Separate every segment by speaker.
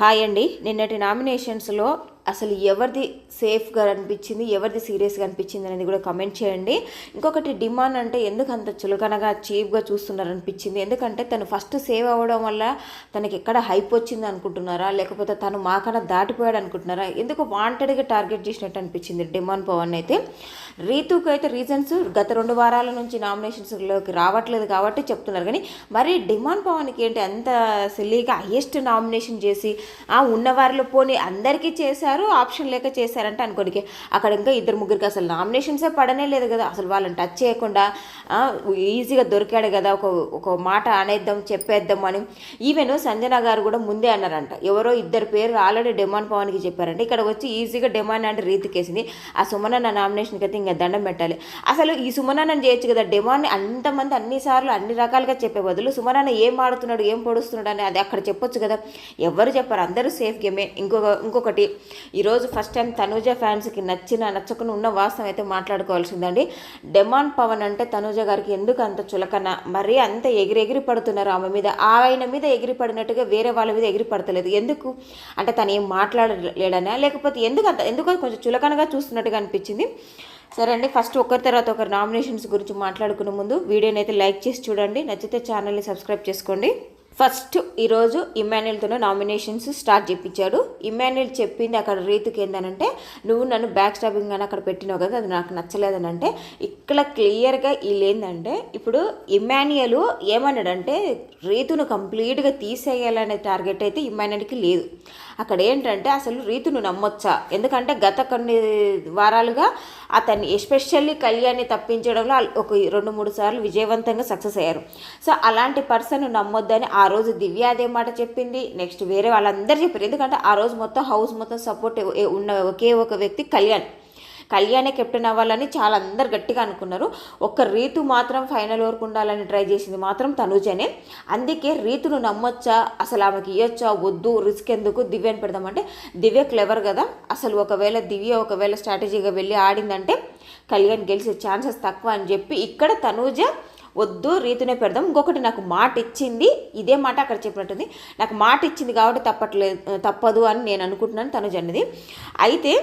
Speaker 1: Hi అండి. నిన్నటి నామినేషన్స్లో అసలు ఎవరిది సేఫ్గా అనిపించింది ఎవరిది సీరియస్గా అనిపించింది అనేది కూడా కమెంట్ చేయండి. ఇంకొకటి డిమాండ్ అంటే ఎందుకు అంత చులకనగా చీప్గా చూస్తున్నారు అనిపించింది ఎందుకంటే తను ఫస్ట్ సేవ్ అవ్వడం వల్ల తనకి ఎక్కడ హైప్ వచ్చింది అనుకుంటున్నారా? లేకపోతే తను మాకన్నా దాటిపోయాడు అనుకుంటున్నారా? ఎందుకు వాంటెడ్గా టార్గెట్ చేసినట్టు అనిపించింది డిమాండ్ పవన్ అయితే? రీతుకు అయితే రీజన్స్ గత రెండు వారాల నుంచి నామినేషన్స్లోకి రావట్లేదు కాబట్టి చెప్తున్నారు. కానీ మరి డిమాండ్ పవన్కి ఏంటి అంత సిల్లీగా హైయెస్ట్ నామినేషన్ చేసి ఆ ఉన్నవారిలో పోనీ అందరికీ చేశారు? ఆప్షన్ లేక చేశారంటే అనుకోనికి. అక్కడ ఇంకా ఇద్దరు ముగ్గురికి అసలు నామినేషన్సే పడనే లేదు కదా. అసలు వాళ్ళని టచ్ చేయకుండా ఈజీగా దొరికాడు కదా. ఒక ఒక మాట అనేద్దాం చెప్పేద్దాం అని. ఈవెన్ సంజన గారు కూడా ముందే అన్నారంట. ఎవరో ఇద్దరు పేరు ఆల్రెడీ డిమాండ్ పవన్కి చెప్పారంట. ఇక్కడ వచ్చి ఈజీగా డిమాండ్ అంటే రీతికేసింది ఆ సుమనన్న నామినేషన్కి అయితే ఇంకా దండం పెట్టాలి. అసలు ఈ సుమనన్నని చేయొచ్చు కదా. డిమాండ్ అంతమంది అన్నిసార్లు అన్ని రకాలుగా చెప్పే బదులు సుమనన్న ఏం ఆడుతున్నాడు ఏం పొడుస్తున్నాడు అని అది అక్కడ చెప్పొచ్చు కదా. ఎవరు చెప్పారు? అందరూ సేఫ్ గేమే ఇంకొక ఇంకొకటి. ఈరోజు ఫస్ట్ టైం తనూజ ఫ్యాన్స్కి నచ్చిన నచ్చకుండా ఉన్న వాస్తవం అయితే మాట్లాడుకోవాల్సిందండి. డిమాండ్ పవన్ అంటే తనూజ గారికి ఎందుకు అంత చులకన? మరీ అంత ఎగిరెగిరి పడుతున్నారు ఆమె మీద. ఆయన మీద ఎగిరి పడినట్టుగా వేరే వాళ్ళ మీద ఎగిరి పడతలేదు ఎందుకు? అంటే తను ఏం మాట్లాడలేడనా? లేకపోతే ఎందుకు అంత ఎందుకో కొంచెం చులకనగా చూస్తున్నట్టుగా అనిపించింది. సరే అండి ఫస్ట్ ఒకరి తర్వాత ఒకరి నామినేషన్స్ గురించి మాట్లాడుకునే ముందు వీడియోని అయితే లైక్ చేసి చూడండి. నచ్చితే ఛానల్ని సబ్స్క్రైబ్ చేసుకోండి. ఫస్ట్ ఈరోజు ఇమాన్యుల్తోనే నామినేషన్స్ స్టార్ట్ చేయించాడు ఇమాన్యుల్ చెప్పింది అక్కడ రీతుకి ఏందనంటే నువ్వు నన్ను బ్యాక్ స్టాపింగ్ అని అక్కడ పెట్టినావు కదా అది నాకు నచ్చలేదని అంటే ఇక్కడ క్లియర్గా వీళ్ళేందంటే ఇప్పుడు ఇమాన్యుల్ ఏమన్నాడంటే రీతును కంప్లీట్గా తీసేయాలనే టార్గెట్ అయితే ఇమాన్యుల్కి లేదు. అక్కడ ఏంటంటే అసలు రీతును నమ్మొచ్చా? ఎందుకంటే గత కొన్ని వారాలుగా అతన్ని ఎస్పెషల్లీ కళ్యాణ్ని తప్పించడంలో ఒక రెండు మూడు సార్లు విజయవంతంగా సక్సెస్ అయ్యారు. సో అలాంటి పర్సన్ నమ్మొద్దని ఆ రోజు దివ్య అదే మాట చెప్పింది. నెక్స్ట్ వేరే వాళ్ళందరూ చెప్పారు. ఎందుకంటే ఆ రోజు మొత్తం హౌస్ మొత్తం సపోర్ట్ ఉన్న ఒకే ఒక వ్యక్తి కళ్యాణ్. కళ్యాణే కెప్టెన్ అవ్వాలని చాలా అందరు గట్టిగా అనుకున్నారు. ఒక్క రీతు మాత్రం ఫైనల్ వరకు ఉండాలని ట్రై చేసింది మాత్రం తనుజనే. అందుకే రీతును నమ్మొచ్చా? అసలు ఆమెకి ఇవ్వచ్చా వద్దు? రిస్క్ ఎందుకు? దివ్యని పెడదామంటే దివ్య క్లెవర్ కదా. అసలు ఒకవేళ దివ్య ఒకవేళ స్ట్రాటజీగా వెళ్ళి ఆడిందంటే కళ్యాణ్ గెలిచే ఛాన్సెస్ తక్కువ అని చెప్పి ఇక్కడ తనూజ వద్దు రీతునే పెడదాం. ఇంకొకటి నాకు మాట ఇచ్చింది ఇదే మాట అక్కడ చెప్పినట్టుంది. నాకు మాట ఇచ్చింది కాబట్టి తప్పట్లేదు తప్పదు అని నేను అనుకుంటున్నాను తను జన్నది అయితే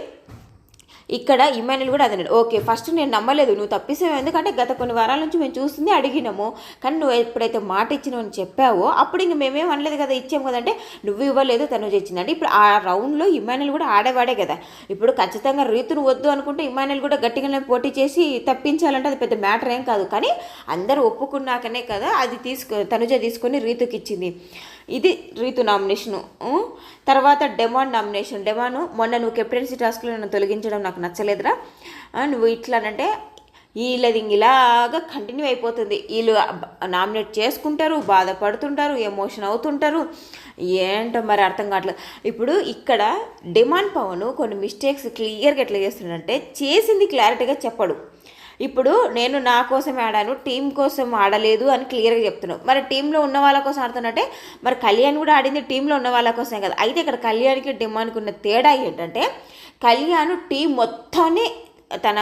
Speaker 1: ఇక్కడ ఇమానుయల్ కూడా అదే ఓకే ఫస్ట్ నేను నమ్మలేదు నువ్వు తప్పిసావు ఎందుకంటే గత కొన్ని వారాల నుంచి మేము చూస్తుంది అడిగినాము. కానీ నువ్వు ఎప్పుడైతే మాట ఇచ్చినావు అని చెప్పావో అప్పుడు ఇంక మేమేం అనలేదు కదా ఇచ్చాము కదంటే నువ్వు ఇవ్వలేదు తను ఇచ్చిందంటే ఇప్పుడు ఆ రౌండ్లో ఇమానుయల్ కూడా ఆడేవాడే కదా. ఇప్పుడు ఖచ్చితంగా రీతును వద్దు అనుకుంటే ఇమానుయల్ కూడా గట్టిగానే పోటీ చేసి తప్పించాలంటే అది పెద్ద మ్యాటర్ ఏం కాదు. కానీ అందరూ ఒప్పుకున్నాకనే కదా అది తీసుకు తనుజ తీసుకొని రీతుకి ఇచ్చింది ఇది రీతు నామినేషను. తర్వాత డెమాన్ నామినేషన్. డెమాను మొన్న నువ్వు కెప్టెన్సీ టాస్క్లో నన్ను తొలగించడం నాకు నచ్చలేదురా. నువ్వు ఇట్లానంటే వీళ్ళది ఇలాగా కంటిన్యూ అయిపోతుంది. వీళ్ళు నామినేట్ చేసుకుంటారు బాధపడుతుంటారు ఎమోషన్ అవుతుంటారు. ఏంటో మరి అర్థం కావట్లేదు. ఇప్పుడు ఇక్కడ డిమాండ్ పవన్ కొన్ని మిస్టేక్స్ క్లియర్గా ఎట్లా చేస్తున్నాడంటే చేసింది క్లారిటీగా చెప్పడు. ఇప్పుడు నేను నా కోసం ఆడాను టీం కోసం ఆడలేదు అని క్లియర్గా చెప్తున్నావు. మరి టీంలో ఉన్న వాళ్ళ కోసం ఆడుతున్నట్టే మరి కళ్యాణ్ కూడా ఆడింది టీంలో ఉన్న వాళ్ళ కోసమే కదా. అయితే ఇక్కడ కళ్యాణ్కి డిమాండ్కి ఉన్న తేడా ఏంటంటే కళ్యాణ్ టీం మొత్తాన్ని తన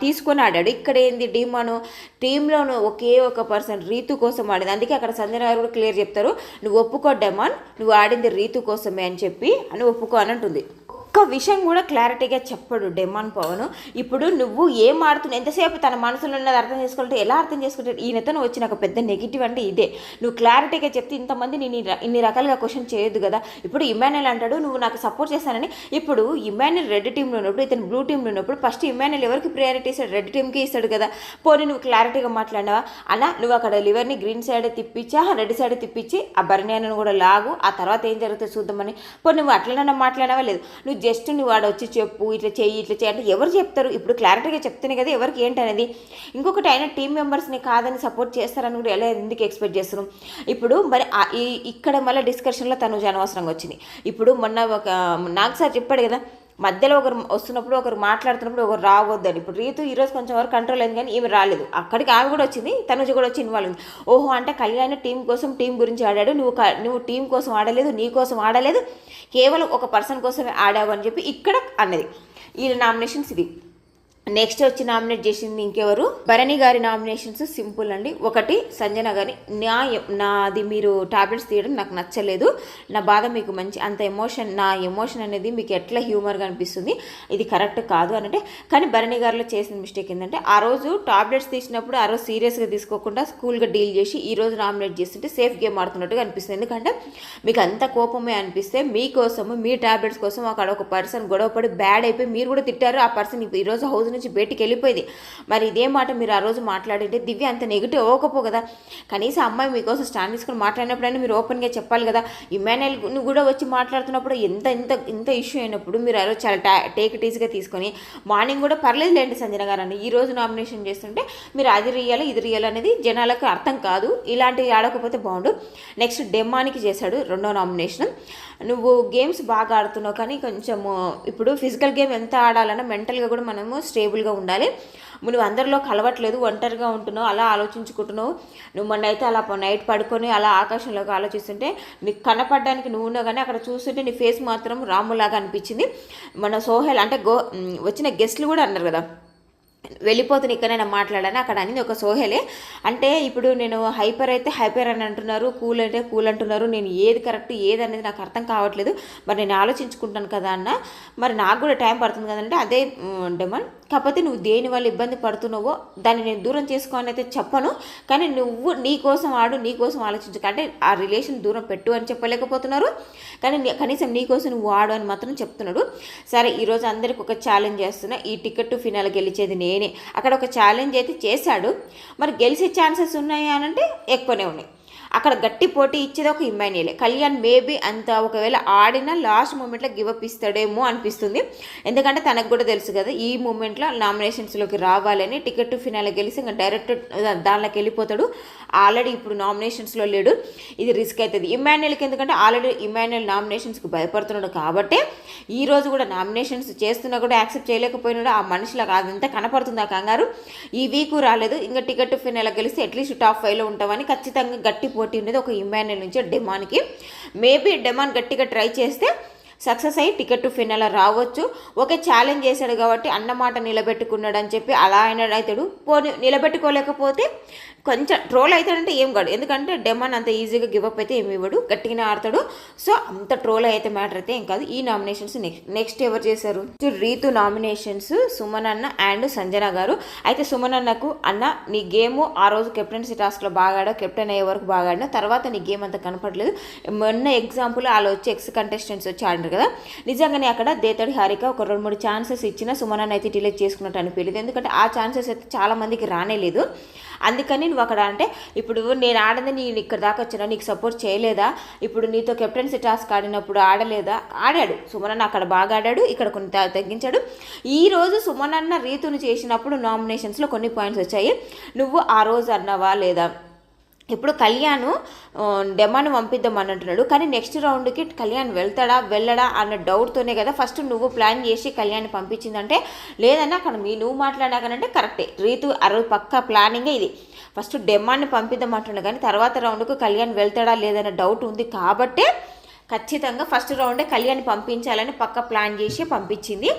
Speaker 1: తీసుకొని ఆడాడు. ఇక్కడ ఏంది డీమాను టీంలోను ఒకే ఒక పర్సన్ రీతు కోసం ఆడింది. అందుకే అక్కడ సంజయ్ గారు కూడా క్లియర్ చెప్తారు నువ్వు ఒప్పుకో డెమాన్ నువ్వు ఆడింది రీతు కోసమే అని చెప్పి అని ఒప్పుకో అని అంటుంది. ఒక్క విషయం కూడా క్లారిటీగా చెప్పడు డెమాన్ పవన్. ఇప్పుడు నువ్వు ఏం ఆడుతున్నావు ఎంతసేపు తన మనసులో ఉన్నది అర్థం చేసుకుంటే ఎలా అర్థం చేసుకుంటాడు ఈయనతో వచ్చిన ఒక పెద్ద నెగిటివ్ అంటే ఇదే. నువ్వు క్లారిటీగా చెప్తే ఇంతమంది నేను ఇన్ని రకాలుగా క్వశ్చన్ చేయొద్దు కదా. ఇప్పుడు ఇమానుయల్ అంటాడు నువ్వు నాకు సపోర్ట్ చేస్తానని. ఇప్పుడు ఇమానుయల్ రెడ్ టీంలో ఉన్నప్పుడు ఇతను బ్లూ టీంలో ఉన్నప్పుడు ఫస్ట్ ఇమానుయల్ ఎవరికి ప్రయారిటీ ఇస్తాడు? రెడ్ టీంకి ఇస్తాడు కదా. పోనీ నువ్వు క్లారిటీగా మాట్లాడినావా? అన్న నువ్వు అక్కడ లివర్ని గ్రీన్ సైడ్ తిప్పించి రెడ్ సైడ్ తిప్పించి ఆ బర్నియాను కూడా లాగు ఆ తర్వాత ఏం జరుగుతుందో చూద్దామని. పోనీ నువ్వు అట్లనన్నా మాట్లాడవా లేదు. నువ్వు జస్ట్ నువ్వు వాడు వచ్చి చెప్పు ఇట్లా చెయ్యి ఇట్లా చేయి అంటే ఎవరు చెప్తారు? ఇప్పుడు క్లారిటీగా చెప్తేనే కదా ఎవరికి ఏంటి అనేది ఇంకొకటి అయినా టీం మెంబర్స్ని కాదని సపోర్ట్ చేస్తారని కూడా ఎలా ఎందుకు ఎక్స్పెక్ట్ చేస్తున్నాం ఇప్పుడు మరి ఈ ఇక్కడ మళ్ళీ డిస్కషన్లో తను అనవసరంగా వచ్చింది. ఇప్పుడు మొన్న ఒక నాకు సార్ చెప్పాడు కదా మధ్యలో ఒకరు వస్తున్నప్పుడు ఒకరు మాట్లాడుతున్నప్పుడు ఒకరు రావద్దని. ఇప్పుడు రీతు ఈరోజు కొంచెం వరకు కంట్రోల్ అయింది కానీ ఈమె రాలేదు. అక్కడికి ఆమె కూడా వచ్చింది తనుజ కూడా వచ్చి ఇన్వాల్వ్ అయింది. ఓహో అంటే కళ్యాణ్ టీం కోసం టీం గురించి ఆడాడు. నువ్వు నువ్వు టీం కోసం ఆడలేదు నీ కోసం ఆడలేదు. కేవలం ఒక పర్సన్ కోసమే ఆడావు అని చెప్పి ఇక్కడ అన్నది. ఈ నామినేషన్స్ ఇది. నెక్స్ట్ వచ్చి నామినేట్ చేసింది ఇంకెవరు? భరణి గారి నామినేషన్స్ సింపుల్ అండి. ఒకటి సంజన గారి. నా నాది మీరు టాబ్లెట్స్ తీయడం నాకు నచ్చలేదు. నా బాధ మీకు మంచి అంత ఎమోషన్ నా ఎమోషన్ అనేది మీకు ఎట్లా హ్యూమర్గా అనిపిస్తుంది? ఇది కరెక్ట్ కాదు అని అంటే కానీ భరణి గారిలో చేసిన మిస్టేక్ ఏంటంటే ఆ రోజు టాబ్లెట్స్ తీసినప్పుడు ఆ రోజు సీరియస్గా తీసుకోకుండా స్కూల్గా డీల్ చేసి ఈ రోజు నామినేట్ చేస్తుంటే సేఫ్ గేమ్ ఆడుతున్నట్టుగా అనిపిస్తుంది. ఎందుకంటే మీకు అంత కోపమే అనిపిస్తే మీకోసము మీ టాబ్లెట్స్ కోసం అక్కడ ఒక పర్సన్ గొడవపడి బ్యాడ్ అయిపోయి మీరు కూడా తిట్టారు. ఆ పర్సన్ ఈరోజు హౌస్ నుంచి బయటికి వెళ్ళిపోయింది. మరి ఇదే మాట మీరు ఆ రోజు మాట్లాడింటే దివ్య అంత నెగిటివ్ అవ్వకపో కదా. కనీసం అమ్మాయి మీకోసం స్టాండ్ తీసుకుని మాట్లాడినప్పుడైనా మీరు ఓపెన్గా చెప్పాలి కదా. ఇమానుయల్ కూడా వచ్చి మాట్లాడుతున్నప్పుడు ఎంత ఇంత ఇంత ఇష్యూ అయినప్పుడు మీరు ఆ రోజు చాలా టా టేక్ ఇట్ ఈజీగా తీసుకొని మార్నింగ్ కూడా పర్లేదు లేండి సంజన గారు అని ఈ రోజు నామినేషన్ చేస్తుంటే మీరు అది రియల్ ఇది రియల్ అనేది జనాలకు అర్థం కాదు. ఇలాంటివి ఆడకపోతే బాగుండు. నెక్స్ట్ డెమ్మానికి చేశాడు రెండో నామినేషన్ నువ్వు గేమ్స్ బాగా ఆడుతున్నావు కానీ కొంచెము ఇప్పుడు ఫిజికల్ గేమ్ ఎంత ఆడాలన్నా మెంటల్గా కూడా మనము స్టేబుల్గా ఉండాలి. నువ్వు అందరిలో కలవట్లేదు ఒంటరిగా ఉంటున్నావు అలా ఆలోచించుకుంటున్నావు. నువ్వు మొన్న అయితే అలా నైట్ పడుకొని అలా ఆకాశంలోకి ఆలోచిస్తుంటే నీకు కనపడడానికి నువ్వు ఉన్నావు కానీ అక్కడ చూస్తుంటే నీ ఫేస్ మాత్రం రాములాగా అనిపించింది. మన సోహెల్ అంటే గో వచ్చిన గెస్ట్లు కూడా అన్నారు కదా. వెళ్ళిపోతున్న ఇక్కడైనా మాట్లాడాను. అక్కడ అనేది ఒక సోహెలే. అంటే ఇప్పుడు నేను హైపర్ అయితే హైపర్ అని అంటున్నారు కూల్ అయితే కూల్ అంటున్నారు. నేను ఏది కరెక్ట్ ఏది అనేది నాకు అర్థం కావట్లేదు. మరి నేను ఆలోచించుకుంటాను కదా అన్న. మరి నాకు కూడా టైం పడుతుంది కదంటే అదే డెమన్. కాకపోతే నువ్వు దేని వల్ల ఇబ్బంది పడుతున్నావో దాన్ని నేను దూరం చేసుకోవాలని అయితే చెప్పను. కానీ నువ్వు నీ కోసం ఆడు నీ కోసం ఆలోచించు అంటే ఆ రిలేషన్ దూరం పెట్టు అని చెప్పలేకపోతున్నారు. కానీ కనీసం నీ కోసం నువ్వు ఆడు అని మాత్రం చెప్తున్నాడు. సరే ఈరోజు అందరికి ఒక ఛాలెంజ్ చేస్తున్నా. ఈ టికెట్ ఫినాల్ గెలిచేది నేను. అక్కడ ఒక ఛాలెంజ్ అయితే చేశాడు. మరి గెలిచే ఛాన్సెస్ ఉన్నాయా అని అంటే ఎక్కువనే ఉన్నాయి. అక్కడ గట్టి పోటీ ఇచ్చేది ఒక ఇమ్మాన్యులే కళ్యాణ్ మేబీ అంత ఒకవేళ ఆడిన లాస్ట్ మూమెంట్లో గివప్ ఇస్తాడేమో అనిపిస్తుంది. ఎందుకంటే తనకు కూడా తెలుసు కదా ఈ మూమెంట్లో నామినేషన్స్లోకి రావాలని టికెట్ ఫినాల్ గెలిసి ఇంకా డైరెక్ట్ దానిలోకి వెళ్ళిపోతాడు. ఆల్రెడీ ఇప్పుడు నామినేషన్స్లో లేడు. ఇది రిస్క్ అవుతుంది ఇమాన్యుల్కి ఎందుకంటే ఆల్రెడీ ఇమాన్యుల్ నామినేషన్స్కి భయపడుతున్నాడు కాబట్టి ఈ రోజు కూడా నామినేషన్స్ చేస్తున్నా కూడా యాక్సెప్ట్ చేయలేకపోయినాడు. ఆ మనిషిలో అదంతా కనపడుతుంది ఆ కంగారు. ఈ వీక్ రాలేదు. ఇంకా టికెట్ ఫినాల్ గెలిస్తే అట్లీస్ట్ టాప్ ఫైవ్లో ఉంటామని ఖచ్చితంగా గట్టి పోటీ ఉండేది ఒక ఇమ్మాన్యుల్ నుంచి డెమాన్కి. మేబీ డెమాన్ గట్టిగా ట్రై చేస్తే సక్సెస్ అయ్యి టికెట్ టు ఫినాల రావచ్చు. ఓకే ఛాలెంజ్ చేశాడు కాబట్టి అన్నమాట నిలబెట్టుకున్నాడు అని చెప్పి అలా ఆయన అవుతాడు పోనీ నిలబెట్టుకోలేకపోతే కొంచెం ట్రోల్ అవుతాడంటే ఏం కాదు ఎందుకంటే డెమాన్ అంత ఈజీగా గివప్ అయితే ఏమి ఇవ్వడు. గట్టిగానే ఆడతాడు. సో అంత ట్రోల్ అయితే మ్యాటర్ అయితే ఏం కాదు. ఈ నామినేషన్స్ నెక్స్ట్ నెక్స్ట్ ఎవరు చేశారు? రీతు నామినేషన్స్ సుమన్ అన్న అండ్ సంజన గారు. అయితే సుమన్ అన్నకు అన్న నీ గేమ్ ఆ రోజు కెప్టెన్సీ టాస్క్లో బాగా ఆడా కెప్టెన్ అయ్యే వరకు బాగా ఆడినా తర్వాత నీ గేమ్ అంత కనపడలేదు. మొన్న ఎగ్జాంపుల్ వాళ్ళు వచ్చి ఎక్స్ కంటెస్టెంట్స్ వచ్చి ఆడినారు కదా. నిజంగానే అక్కడ దేతడి హారిక ఒక రెండు మూడు ఛాన్సెస్ ఇచ్చిన సుమన్ అయితే డిలేట్ చేసుకున్నట్టు అనిపించలేదు ఎందుకంటే ఆ ఛాన్సెస్ అయితే చాలామందికి రానేలేదు అందుకని నువ్వు అక్కడ అంటే ఇప్పుడు నేను ఆడనే నేను ఇక్కడ దాకా వచ్చినా నీకు సపోర్ట్ చేయలేదా? ఇప్పుడు నీతో కెప్టెన్సీ టాస్క్ ఆడినప్పుడు ఆడలేదా? ఆడాడు. సుమనన్న అక్కడ బాగా ఆడాడు ఇక్కడ కొన్ని తగ్గించాడు. ఈ రోజు సుమనన్న రీతును చేసినప్పుడు నామినేషన్స్లో కొన్ని పాయింట్స్ వచ్చాయి. నువ్వు ఆ రోజు అన్నావా లేదా? ఇప్పుడు కళ్యాణ్ డెమాను పంపిద్దాం అని అంటున్నాడు కానీ నెక్స్ట్ రౌండ్కి కళ్యాణ్ వెళ్తాడా వెళ్ళడా అన్న డౌట్తోనే కదా ఫస్ట్ నువ్వు ప్లాన్ చేసి కళ్యాణ్ పంపించిందంటే లేదన్నా అక్కడ మీ నువ్వు మాట్లాడాకనంటే కరెక్టే. రీతు అరవై పక్క ప్లానింగే ఇది. ఫస్ట్ డెమాన్ని పంపిద్దాం అంటున్నాడు కానీ తర్వాత రౌండ్కు కళ్యాణ్ వెళ్తాడా లేదన్న డౌట్ ఉంది కాబట్టే ఖచ్చితంగా ఫస్ట్ రౌండే కళ్యాణ్ పంపించాలని పక్క ప్లాన్ చేసి పంపించింది.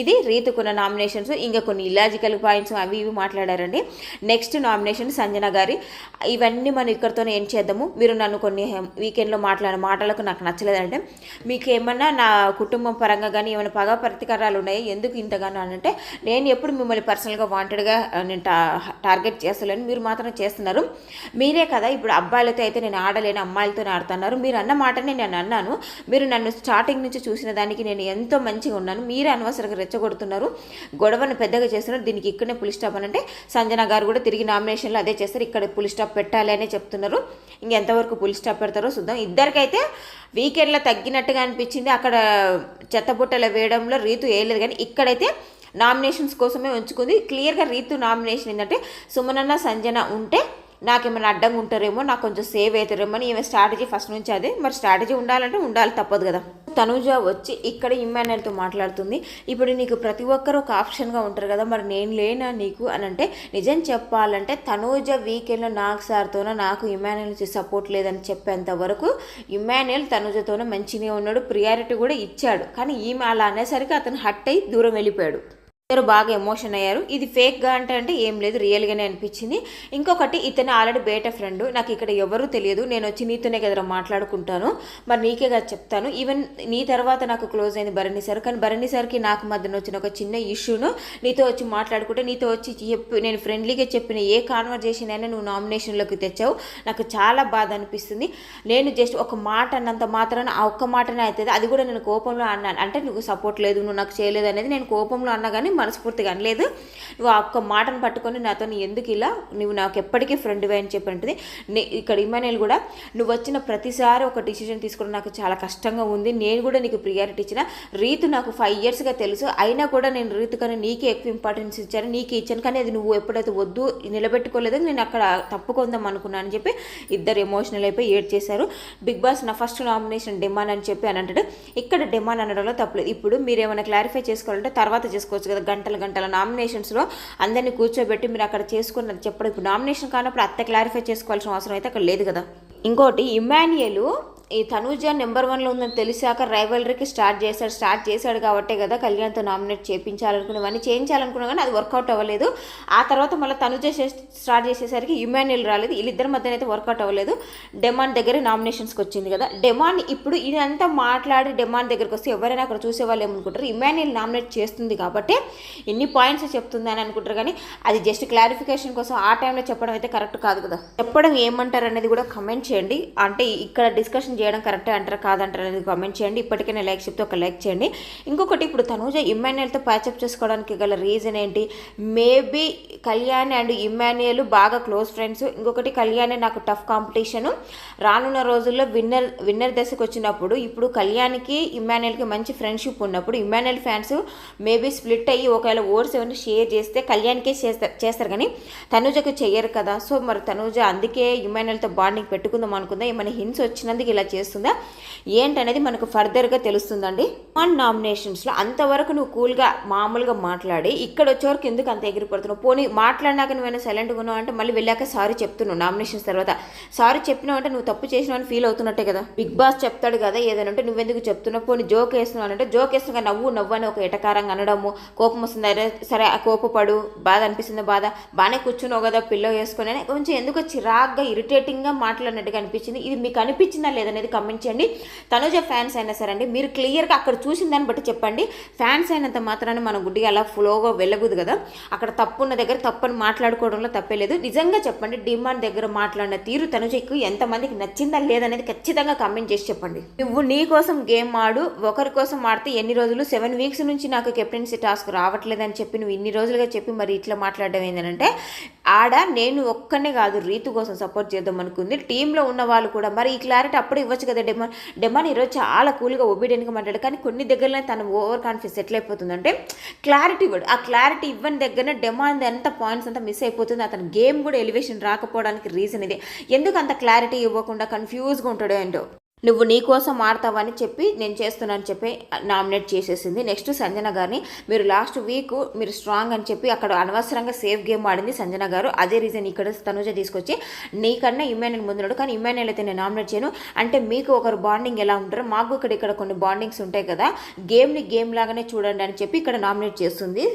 Speaker 1: ఇది రీతుకున్న నామినేషన్స్ ఇంకా కొన్ని ఇలాజికల్ పాయింట్స్ అవి ఇవి మాట్లాడారండి. నెక్స్ట్ నామినేషన్ సంజన గారి. ఇవన్నీ మనం ఇక్కడితోనే ఏం చేద్దాము. మీరు నన్ను కొన్ని వీకెండ్లో మాట్లాడిన మాటలకు నాకు నచ్చలేదంటే మీకు ఏమన్నా నా కుటుంబం పరంగా కానీ ఏమైనా పగ ప్రతికారాలు ఉన్నాయి? ఎందుకు ఇంతగానో అంటే నేను ఎప్పుడు మిమ్మల్ని పర్సనల్గా వాంటెడ్గా నేను టార్గెట్ చేస్తలేను. మీరు మాత్రం చేస్తున్నారు. మీరే కదా ఇప్పుడు అబ్బాయిలతో అయితే నేను ఆడలేను అమ్మాయిలతో ఆడుతున్నారు. మీరు అన్న మాటనే నేను అన్నాను. మీరు నన్ను స్టార్టింగ్ నుంచి చూసిన దానికి నేను ఎంతో మంచిగా ఉన్నాను. మీరే అనవసరంగా రెచ్చగొడుతున్నారు. గొడవను పెద్దగా చేస్తున్నారు. దీనికి ఇక్కడనే పులి స్టాప్ అని అంటే సంజన గారు కూడా తిరిగి నామినేషన్లో అదే చేస్తారు. ఇక్కడ పులి స్టాప్ పెట్టాలి అనే చెప్తున్నారు. ఇంకెంతవరకు పులి స్టాప్ పెడతారో చూద్దాం. ఇద్దరికైతే వీకెండ్లో తగ్గినట్టుగా అనిపించింది. అక్కడ చెత్తబుట్టలు వేయడంలో రీతు వేయలేదు కానీ ఇక్కడైతే నామినేషన్స్ కోసమే ఉంచుకుంది. క్లియర్గా రీతు నామినేషన్ ఏంటంటే సుమనన్న సంజన ఉంటే నాకేమైనా అడ్డంగా ఉంటారేమో నాకు కొంచెం సేవ్ అవుతారేమో అని ఈమె స్ట్రాటజీ ఫస్ట్ నుంచి అదే. మరి స్ట్రాటజీ ఉండాలంటే ఉండాలి తప్పదు కదా. తనుజ వచ్చి ఇక్కడ ఇమ్మాన్యుల్తో మాట్లాడుతుంది. ఇప్పుడు నీకు ప్రతి ఒక్కరు ఒక ఆప్షన్గా ఉంటారు కదా మరి నేను లేనా నీకు? అని అంటే నిజం చెప్పాలంటే తనుజ వీకెండ్లో నాకు సార్తోనో నాకు ఇమాన్యుల్ సపోర్ట్ లేదని చెప్పేంత వరకు ఇమాన్యుల్ తనుజతోనే మంచిగా ఉన్నాడు ప్రియారిటీ కూడా ఇచ్చాడు. కానీ ఈమె అలా అనేసరికి అతను హట్ అయి దూరం వెళ్ళిపోయాడు. ఇద్దరు బాగా ఎమోషన్ అయ్యారు. ఇది ఫేక్గా అంటే అంటే ఏం లేదు రియల్గానే అనిపించింది. ఇంకొకటి ఇతను ఆల్రెడీ బయట ఫ్రెండ్. నాకు ఇక్కడ ఎవరు తెలియదు. నేను వచ్చి నీతోనే కదా మాట్లాడుకుంటాను. మరి నీకే కదా చెప్తాను. ఈవెన్ నీ తర్వాత నాకు క్లోజ్ అయింది భరణి సార్. కానీ భరణి సార్కి నాకు మధ్యన వచ్చిన ఒక చిన్న ఇష్యూను నీతో వచ్చి మాట్లాడుకుంటే నీతో వచ్చి చెప్పి నేను ఫ్రెండ్లీగా చెప్పిన ఏ కాన్వర్జేషన్ అయినా నువ్వు నామినేషన్లోకి తెచ్చావు. నాకు చాలా బాధ అనిపిస్తుంది. నేను జస్ట్ ఒక మాట అన్నంత మాత్రాన ఆ ఒక్క మాటనే అవుతుంది అది కూడా నేను కోపంలో అన్నాను. అంటే నువ్వు సపోర్ట్ లేదు నువ్వు నాకు చేయలేదు అనేది నేను కోపంలో అన్నా కానీ మనస్ఫూర్తిగా అనలేదు నువ్వు ఆ ఒక్క మాటను పట్టుకొని నాతో నీ ఎందుకు ఇలా నువ్వు నాకు ఎప్పటికీ ఫ్రెండ్వే అని చెప్పినది ఇక్కడ ఇమానేల్ కూడా నువ్వు వచ్చిన ప్రతిసారి ఒక డిసిజన్ తీసుకోవడం నాకు చాలా కష్టంగా ఉంది. నేను కూడా నీకు ప్రియారిటీ ఇచ్చిన. రీతు నాకు ఫైవ్ ఇయర్స్గా తెలుసు. అయినా కూడా నేను రీతు కానీ నీకే ఎక్కువ ఇంపార్టెన్స్ ఇచ్చాను. నీకే ఇచ్చాను. కానీ అది నువ్వు ఎప్పుడైతే వద్దు నిలబెట్టుకోలేదు నేను అక్కడ తప్పుకుందాం అనుకున్నాను అని చెప్పి ఇద్దరు ఎమోషనల్ అయిపోయి ఏడ్ చేశారు బిగ్ బాస్ నా ఫస్ట్ నామినేషన్ డిమాండ్ అని చెప్పి అని అంటాడు. ఇక్కడ డిమాండ్ అనడంలో తప్పలేదు ఇప్పుడు మీరు ఏమైనా క్లారిఫై చేసుకోవాలంటే తర్వాత చేసుకోవచ్చు కదా. గంటల గంటల నామినేషన్స్లో అందరినీ కూర్చోబెట్టి మీరు అక్కడ చేసుకున్నది చెప్పడం. ఇప్పుడు నామినేషన్ కానప్పుడు అత్త క్లారిఫై చేసుకోవాల్సిన అవసరం అయితే అక్కడ లేదు కదా. ఇంకోటి ఇమాన్యుయలు ఈ తనూజ నెంబర్ వన్లో ఉందని తెలిసాక రైవలరీకి స్టార్ట్ చేశాడు స్టార్ట్ చేశాడు కాబట్టే కదా కళ్యాణ్తో నామినేట్ చేయించాలనుకున్నవన్నీ చేయించాలనుకున్నా కానీ అది వర్కౌట్ అవ్వలేదు. ఆ తర్వాత మళ్ళీ తనుజ స్టార్ట్ చేసేసరికి ఇమాన్యుల్ రాలేదు. వీళ్ళిద్దరి మధ్యన అయితే వర్కౌట్ అవ్వలేదు. డెమాన్ దగ్గర నామినేషన్స్కి వచ్చింది కదా. డెమాన్ ఇప్పుడు ఇదంతా మాట్లాడి డెమాన్ దగ్గరికి వస్తే ఎవరైనా అక్కడ చూసే వాళ్ళు ఏమనుకుంటారు? ఇమాన్యుల్ నామినేట్ చేస్తుంది కాబట్టి ఇన్ని పాయింట్స్ చెప్తుంది అని అనుకుంటారు కానీ అది జస్ట్ క్లారిఫికేషన్ కోసం ఆ టైంలో చెప్పడం అయితే కరెక్ట్ కాదు కదా. చెప్పడం ఏమంటారు అనేది కూడా కమెంట్ చేయండి. అంటే ఇక్కడ డిస్కషన్ చేయడం కరెక్ట్ అంటారు కాదంటారు అనేది కామెంట్ చేయండి. ఇప్పటికైనా లైక్ చెప్తే ఒక లైక్ చేయండి. ఇంకొకటి ఇప్పుడు తనూజ ఇమ్మాన్యుయల్తో ప్యాచప్ చేసుకోవడానికి గల రీజన్ ఏంటి? మేబీ కళ్యాణ్ అండ్ ఇమ్మాన్యుయల్ బాగా క్లోజ్ ఫ్రెండ్స్ ఇంకొకటి కళ్యాణ్ నాకు టఫ్ కాంపిటీషను రానున్న రోజుల్లో విన్నర్ విన్నర్ దశకు వచ్చినప్పుడు ఇప్పుడు కళ్యాణ్కి ఇమ్మాన్యుయల్కి మంచి ఫ్రెండ్షిప్ ఉన్నప్పుడు ఇమ్మాన్యుయల్ ఫ్యాన్స్ మేబీ స్ప్లిట్ అయ్యి ఒకవేళ ఓట్స్ ఏమైనా షేర్ చేస్తే కళ్యాణ్కే చేస్తారు చేస్తారు కానీ తనూజకు చెయ్యరు కదా. సో మరి తనూజ అందుకే ఇమ్మాన్యుయల్తో బాండింగ్ పెట్టుకుందాం అనుకుందా? ఏమైనా హింట్స్ వచ్చినందుకు ఇలా చేస్తుందా? ఏంటనేది మనకు ఫర్దర్గా తెలుస్తుందండి. వన్ నామినేషన్స్లో అంతవరకు నువ్వు కూల్గా మామూలుగా మాట్లాడి ఇక్కడ వచ్చేవరకు ఎందుకు అంత ఎగిరిపడుతున్నావు పోనీ మాట్లాడినాక నువ్వైనా సైలెంట్గా ఉన్నావు అంటే మళ్ళీ వెళ్ళాక సారీ చెప్తున్నావు నామినేషన్స్ తర్వాత. సారీ చెప్పినావు అంటే నువ్వు తప్పు చేసినావు అని ఫీల్ అవుతున్నట్టే కదా. బిగ్ బాస్ చెప్తాడు కదా ఏదైనా అంటే నువ్వెందుకు చెప్తున్నావు? పోనీ జోక్ వేస్తున్నావు అంటే జోక్ వేస్తున్నా నవ్వు నవ్వు అని ఒక ఎటకారంగా అనడము కోపం వస్తుంది? అరే సరే ఆ కోపపడు బాధ అనిపిస్తుంది? బాధ? బాగానే కూర్చున్నావు కదా పిల్లో వేసుకొని కొంచెం ఎందుకు చిరాగ్గా ఇరిటేటింగ్గా మాట్లాడినట్టుగా అనిపించింది? ఇది మీకు అనిపించిందా అనేది కమెంట్ చేయండి. తనుజ ఫ్యాన్స్ అయినా సరే అండి మీరు క్లియర్గా అక్కడ చూసిన దాన్ని బట్టి చెప్పండి. ఫ్యాన్స్ అయినంత మాత్రాన మనం గుడ్డిగా అలా ఫ్లోగా వెళ్ళకూడదు కదా. అక్కడ తప్పు ఉన్న దగ్గర తప్పని మాట్లాడుకోవడంలో తప్పే లేదు. నిజంగా చెప్పండి డిమాండ్ దగ్గర మాట్లాడిన తీరు తనుజకు ఎంతమందికి నచ్చిందా లేదనేది ఖచ్చితంగా కమెంట్ చేసి చెప్పండి. నువ్వు నీ కోసం గేమ్ ఆడు ఒకరి కోసం ఆడితే ఎన్ని రోజులు? సెవెన్ వీక్స్ నుంచి నాకు కెప్టెన్సీ టాస్క్ రావట్లేదని చెప్పి నువ్వు ఇన్ని రోజులుగా చెప్పి మరి ఇట్లా మాట్లాడడం ఏంటంటే ఆడ నేను ఒక్కనే కాదు రీతు కోసం సపోర్ట్ చేద్దాం అనుకుంది. టీంలో ఉన్న వాళ్ళు కూడా మరి ఈ క్లారిటీ అప్పుడు ఇవ్వచ్చు కదా డెమాన్ డెమాన్ ఈరోజు చాలా కూల్గా ఒబీడియన్గా మాట్లాడు కానీ కొన్ని దగ్గరలో తను ఓవర్ కాన్ఫిడెన్స్ ఎట్లా అయిపోతుందంటే క్లారిటీ ఇవ్వడు. ఆ క్లారిటీ ఇవ్వని దగ్గర డెమాన్ ఎంత పాయింట్స్ అంతా మిస్ అయిపోతుంది అతను గేమ్ కూడా ఎలివేషన్ రాకపోవడానికి రీజన్ ఇదే. ఎందుకు అంత క్లారిటీ ఇవ్వకుండా కన్ఫ్యూజ్గా ఉంటాడో ఏంటో? నువ్వు నీ కోసం ఆడతావని చెప్పి నేను చేస్తున్నాను చెప్పి నామినేట్ చేసేసింది. నెక్స్ట్ సంజన గారిని మీరు లాస్ట్ వీక్ మీరు స్ట్రాంగ్ అని చెప్పి అక్కడ అనవసరంగా సేఫ్ గేమ్ ఆడింది సంజన గారు. అదే రీజన్ ఇక్కడ తనుజ తీసుకొచ్చి నీకన్నా ఇమాన్యుల్ ముందున్నాడు కానీ ఇమాన్యుల్ అయితే నేను నామినేట్ చేయను. అంటే మీకు ఒకరు బాండింగ్ ఎలా ఉంటారో మాకు ఇక్కడ ఇక్కడ కొన్ని బాండింగ్స్ ఉంటాయి కదా గేమ్ని గేమ్ లాగానే చూడండి అని చెప్పి ఇక్కడ నామినేట్ చేస్తుంది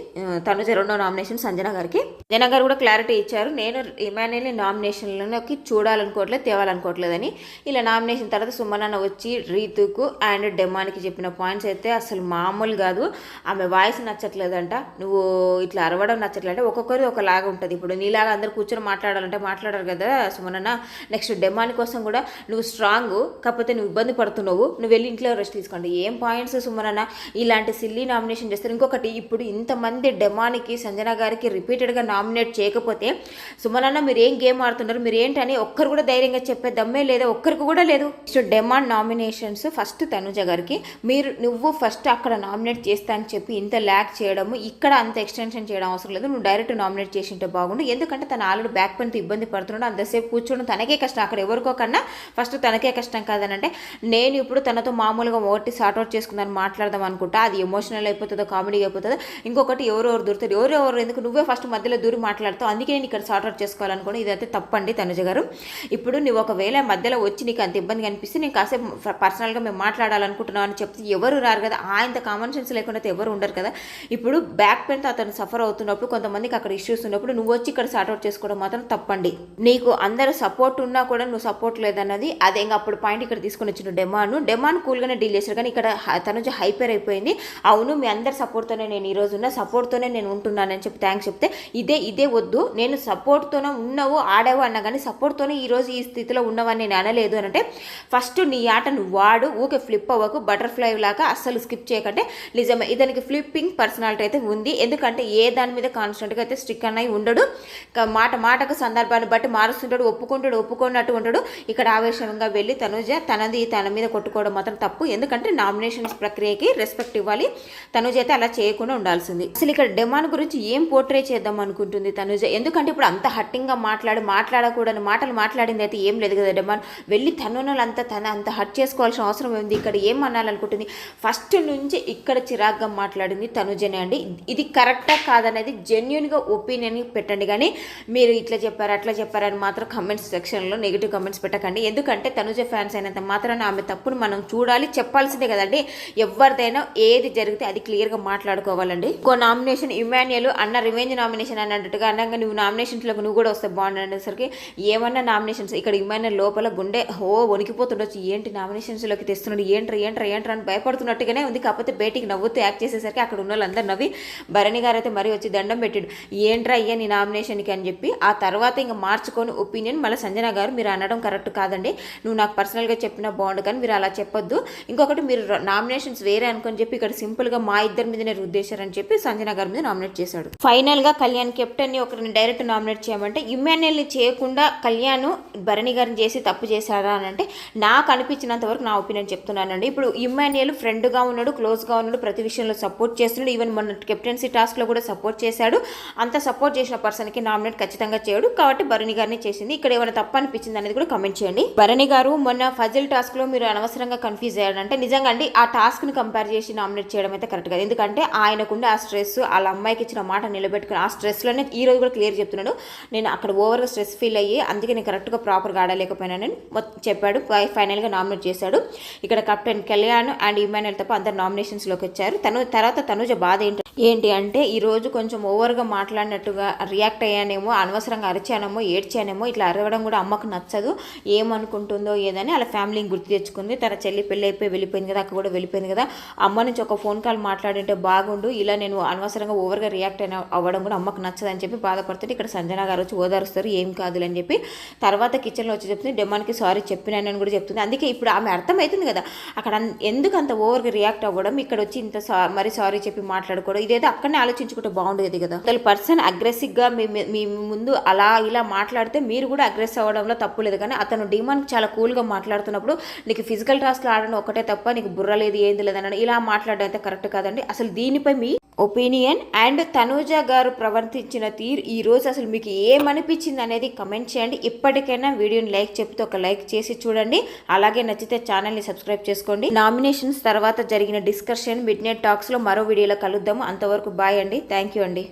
Speaker 1: తనుజ రెండో నామినేషన్ సంజన గారికి. జన గారు కూడా క్లారిటీ ఇచ్చారు నేను ఇమాన్యుల్ని నామినేషన్లోకి చూడాలనుకోవట్లేదు తేవాలనుకోవట్లేదని. ఇలా నామినేషన్ తర్వాత సుమనన్న వచ్చి రీతుకు అండ్ డెమానికి చెప్పిన పాయింట్స్ అయితే అసలు మామూలు కాదు. ఆమె వాయిస్ నచ్చట్లేదంట. నువ్వు ఇట్లా అరవడం నచ్చట్లేదంటే ఒక్కొక్కరు ఒకలాగా ఉంటుంది. ఇప్పుడు నీలాగా అందరు కూర్చొని మాట్లాడాలంటే మాట్లాడారు కదా సుమనన్న. నెక్స్ట్ డెమాని కోసం కూడా నువ్వు స్ట్రాంగ్ కాకపోతే నువ్వు ఇబ్బంది పడుతున్నావు. నువ్వు వెళ్ళి ఇంట్లో రెస్ట్ తీసుకోండి. ఏం పాయింట్స్ సుమనన్న? ఇలాంటి సిల్లీ నామినేషన్ చేస్తారు. ఇంకొకటి ఇప్పుడు ఇంతమంది డెమానికి సంజన గారికి రిపీటెడ్గా నామినేట్ చేయకపోతే సుమనన్న మీరు ఏం గేమ్ ఆడుతున్నారు? మీరు ఏంటని ఒక్కరు కూడా ధైర్యంగా చెప్పే దమ్మే లేదా ఒక్కరికి కూడా లేదు? So Demon nominations first Tanuja గారికి. మీరు నువ్వు ఫస్ట్ అక్కడ నామినేట్ చేస్తా అని చెప్పి ఇంత ల్యాక్ చేయడము ఇక్కడ అంత ఎక్స్టెన్షన్ చేయడం అవసరం లేదు. నువ్వు డైరెక్ట్ నామినేట్ చేసి ఉంటే బాగుండు. ఎందుకంటే తను ఆల్రెడీ బ్యాక్ పెయిన్తో ఇబ్బంది పడుతున్నాడు. అంతసేపు కూర్చోడం తనకే కష్టం. అక్కడ ఎవరికో కన్నా ఫస్ట్ తనకే కష్టం కాదనంటే నేను ఇప్పుడు తనతో మామూలుగా ఒకటి సార్ట్అవుట్ చేసుకుందాన్ని మాట్లాడదాం అనుకుంటా. అది ఎమోషనల్ అయిపోతుందో కామెడీ అయిపోతుందో ఇంకొకటి ఎవరెవరు దొరుకుతారు. ఎవరెవరు ఎందుకు నువ్వే ఫస్ట్ మధ్యలో దూరి మాట్లాడతావు? మాట్లాడుతావు అందుకే నేను ఇక్కడ సార్ట్అవుట్ చేసుకోవాలనుకోండి ఇదైతే తప్పండి తనుజ గారు. ఇప్పుడు నువ్వు ఒకవేళ మధ్యలో వచ్చి నీకు అంత ఇబ్బంది కనిపిస్తే నేను కాసేపు పర్సనల్గా మేము మాట్లాడాలనుకుంటున్నావు అని చెప్తే ఎవరు రారు కదా. ఆయంత కామన్ సెన్స్ లేకుండా ఎవరు ఉండరు కదా. ఇప్పుడు బ్యాక్ పెయిన్తో అతను సఫర్ అవుతున్నప్పుడు కొంతమందికి అక్కడ ఇష్యూస్ ఉన్నప్పుడు నువ్వు వచ్చి ఇక్కడ సార్ట్అవుట్ చేసుకోవడం మాత్రం తప్పండి. నీకు అందరూ సపోర్ట్ ఉన్నా కూడా నువ్వు సపోర్ట్ లేదన్నది అదే ఇంకా అప్పుడు పాయింట్ ఇక్కడ తీసుకుని వచ్చిన డెమాను. డెమాన్ కూల్గానే డీల్ చేశారు కానీ ఇక్కడ హ- తనుజ హైపర్ అయిపోయింది. అవును మీ అందరి సపోర్ట్తోనే నేను ఈ ఉన్న. సపోర్ట్తోనే నేను ఉంటున్నానని చెప్పి థ్యాంక్స్ చెప్తే ఇదే ఇదే వద్దు. నేను సపోర్ట్తోనే ఉన్నావు ఆడావు అన్నా కానీ సపోర్ట్తోనే ఈ రోజు ఈ స్థితిలో ఉన్నవని నేను అనలేదు అని అంటే ఫస్ట్ నీ ఆట నువ్వు వాడు ఊకే ఫ్లిప్ అవ్వకు బటర్ఫ్లై లాగా అస్సలు స్కిప్ చేయకంటే నిజమే. ఇతనికి ఫ్లిప్పింగ్ పర్సనాలిటీ అయితే ఉంది. ఎందుకంటే ఏ దాని మీద కాన్స్టెంట్గా అయితే స్టిక్ అన్నవి ఉండడు. మాట మాటకు సందర్భాన్ని బట్టి మారుస్తుంటాడు ఒప్పుకుంటాడు ఒప్పుకున్నట్టు ఉంటాడు ఇక్కడ ఆవేశంగా వెళ్ళి తనుజ తనది తన మీద కొట్టుకోవడం మాత్రం తప్పు. ఎందుకంటే నామినేషన్స్ ప్రక్రియకి రెస్పెక్ట్ ఇవ్వాలి. తనుజ అయితే అలా చేయకుండా ఉండాల్సింది. అసలు ఇక్కడ డెమాన్ గురించి ఏం పోర్ట్రే చేద్దాం అనుకుంటుంది తనుజ? ఎందుకంటే ఇప్పుడు అంత హట్టింగ్గా మాట్లాడి మాట్లాడకూడని మాటలు మాట్లాడింది అయితే ఏం లేదు కదా డెమాన్ వెళ్ళి తనునంతా తన అంత హట్ చేసుకోవాల్సిన అవసరం ఉంది ఇక్కడ ఏం అనాలనుకుంటుంది? ఫస్ట్ నుంచి ఇక్కడ చిరాగ్గా మాట్లాడింది తనుజనే అండి. ఇది కరెక్టా కాదనేది జెన్యున్గా ఒపీనియన్ పెట్టండి. కానీ మీరు ఇట్లా చెప్పారు అట్లా చెప్పారని మాత్రం కమెంట్స్ సెక్షన్లో నెగిటివ్ కమెంట్స్ పెట్టకండి. ఎందుకంటే తనుజ ఫ్యాన్స్ అయినంత మాత్రాన ఆమె తప్పును మనం చూడాలి చెప్పాల్సిందే కదండి. ఎవరిదైనా ఏది జరిగితే అది క్లియర్గా మాట్లాడుకోవాలండి. ఇంకో నామినేషన్ ఇమాన్యుయల్ అన్న రివెంజ్ నామినేషన్ అని అన్నట్టుగా అన్నాక నువ్వు నామినేషన్స్లోకి నువ్వు కూడా వస్తే బాగుండు అనేసరికి ఏమన్నా నామినేషన్స్? ఇక్కడ ఇమాన్యుయల్ లోపల గుండె ఓ వణికిపోతుండొచ్చు. ఏంటి నామినేషన్స్లోకి తెస్తున్నాడు? ఏంట్రా ఏంట్రా ఏంట్రా అని భయపడుతున్నట్టుగానే ఉంది. కాకపోతే బయటికి నవ్వుతూ యాక్ట్ చేసేసరికి అక్కడ ఉన్న వాళ్ళందరూ నవ్వి భరణి గారు అయితే మరీ వచ్చి దండం పెట్టాడు. ఏంట్రా అయ్యా నీ నామినేషన్కి అని చెప్పి ఆ తర్వాత ఇంకా మార్చుకొని ఒపీనియన్ మళ్ళీ సంజన గారు మీరు అనడం కరెక్ట్ కాదండి. నువ్వు నాకు పర్సనల్గా చెప్పినా బాగుండు కానీ మీరు అలా చెప్పొద్దు. ఇంకొకటి మీరు నామినేషన్స్ వేరే అనుకొని చెప్పి ఇక్కడ సింపుల్గా మా ఇద్దరి మీదనే రుద్దేశారని చెప్పి సంజన గారి మీద నామినేట్ చేశాడు. ఫైనల్గా కళ్యాణ్ కెప్టెన్ని ఒకరిని డైరెక్ట్ నామినేట్ చేయమంటే ఇమ్మాన్యుల్ని చేయకుండా కళ్యాణ్ భరణి గారిని చేసి తప్పు చేశారా అని అంటే నాకు అనిపించినంత వరకు నా ఒపీనియన్ చెప్తున్నానండి. ఇప్పుడు ఇమ్మాన్యుయల్ ఫ్రెండ్గా ఉన్నాడు క్లోజ్గా ఉన్నాడు ప్రతి విషయంలో సపోర్ట్ చేస్తున్నాడు. ఈవెన్ మొన్న కెప్టెన్సీ టాస్క్లో కూడా సపోర్ట్ చేశాడు. అంత సపోర్ట్ చేసిన పర్సన్కి నామినేట్ ఖచ్చితంగా చేయడు. కాబట్టి భరణి గారిని చేసింది. ఇక్కడ ఏమైనా తప్పు అనిపించింది అనేది కూడా కమెంట్ చేయండి. భరణి గారు మొన్న ఫజిల్ టాస్క్లో మీరు అనవసరంగా కన్ఫ్యూజ్ అయ్యాడంటే నిజంగా అండి ఆ టాస్క్ని కంపేర్ చేసి నామినేట్ చేయడం అయితే కరెక్ట్ కాదు. ఎందుకంటే ఆయనకుండే ఆ స్ట్రెస్ వాళ్ళ అమ్మాయికి ఇచ్చిన మాట నిలబెట్టుకుని ఆ స్ట్రెస్లోనే ఈ రోజు కూడా క్లియర్ చెప్తున్నాడు. నేను అక్కడ ఓవర్గా స్ట్రెస్ ఫీల్ అయ్యి అందుకే నేను కరెక్ట్గా ప్రాపర్గా ఆడలేకపోయినానని మొత్తం చెప్పాడు. ఫైనల్ ఫైనల్గా నామినేట్ చేశాడు. ఇక్కడ కెప్టెన్ కళ్యాణ్ అండ్ ఇమాన్యుల్ తప్ప అందరు నామినేషన్స్లోకి వచ్చారు. తను తర్వాత తనుజ బాధ ఏంటో ఏంటి అంటే ఈరోజు కొంచెం ఓవర్గా మాట్లాడినట్టుగా రియాక్ట్ అయ్యానేమో అనవసరంగా అరిచానేమో ఏడ్చానేమో ఇట్లా అరవడం కూడా అమ్మకు నచ్చదు. ఏమనుకుంటుందో ఏదని అలా ఫ్యామిలీని గుర్తు తెచ్చుకుంది. తన చెల్లి పెళ్ళి అయిపోయి వెళ్ళిపోయింది కదా అక్క కూడా వెళ్ళిపోయింది కదా అమ్మ నుంచి ఒక ఫోన్ కాల్ మాట్లాడింటే బాగుండు. ఇలా నేను అనవసరంగా ఓవర్గా రియాక్ట్ అయిన అవ్వడం కూడా అమ్మకు నచ్చదని చెప్పి బాధపడుతుంటే ఇక్కడ సంజన గారు వచ్చి ఓదారుస్తారు. ఏం కాదులని చెప్పి తర్వాత కిచెన్లో వచ్చి చెప్తుంది. డెమాన్కి సారీ చెప్పినానని కూడా చెప్తుంది. అందుకే ఇప్పుడు ఆమె అర్థమవుతుంది కదా అక్కడ ఎందుకు అంత ఓవర్గా రియాక్ట్ అవ్వడం? ఇక్కడ వచ్చి ఇంత సా- మరి సారీ చెప్పి మాట్లాడుకోవడం ఇదేదో అక్కడనే ఆలోచించుకుంటే బాగుండేది కదా. అసలు పర్సన్ అగ్రెసివ్గా మీ మీ- మీ ముందు అలా ఇలా మాట్లాడితే మీరు కూడా అగ్రెస్ అవ్వడంలో తప్పు లేదు. కానీ అతను డిమాండ్ చాలా కూల్గా మాట్లాడుతున్నప్పుడు నీకు ఫిజికల్ టాస్క్లో ఆడడం ఒకటే తప్ప నీకు బుర్ర లేదు ఏంది లేదని ఇలా మాట్లాడడం అయితే కరెక్ట్ కాదండి. అసలు దీనిపై మీ ఒపీనియన్ అండ్ తనూజ గారు ప్రవర్తించిన తీరు ఈ రోజు అసలు మీకు ఏమనిపించింది అనేది కమెంట్ చేయండి. ఇప్పటికైనా వీడియోని లైక్ చెప్తే ఒక లైక్ చేసి చూడండి. అలాగే నచ్చితే ఛానల్ని సబ్స్క్రైబ్ చేసుకోండి. నామినేషన్స్ తర్వాత జరిగిన డిస్కషన్ మిడ్ నైట్ టాక్స్లో మరో వీడియోలో కలుద్దాము. అంతవరకు బాయ్ అండి. థ్యాంక్ యూ అండి.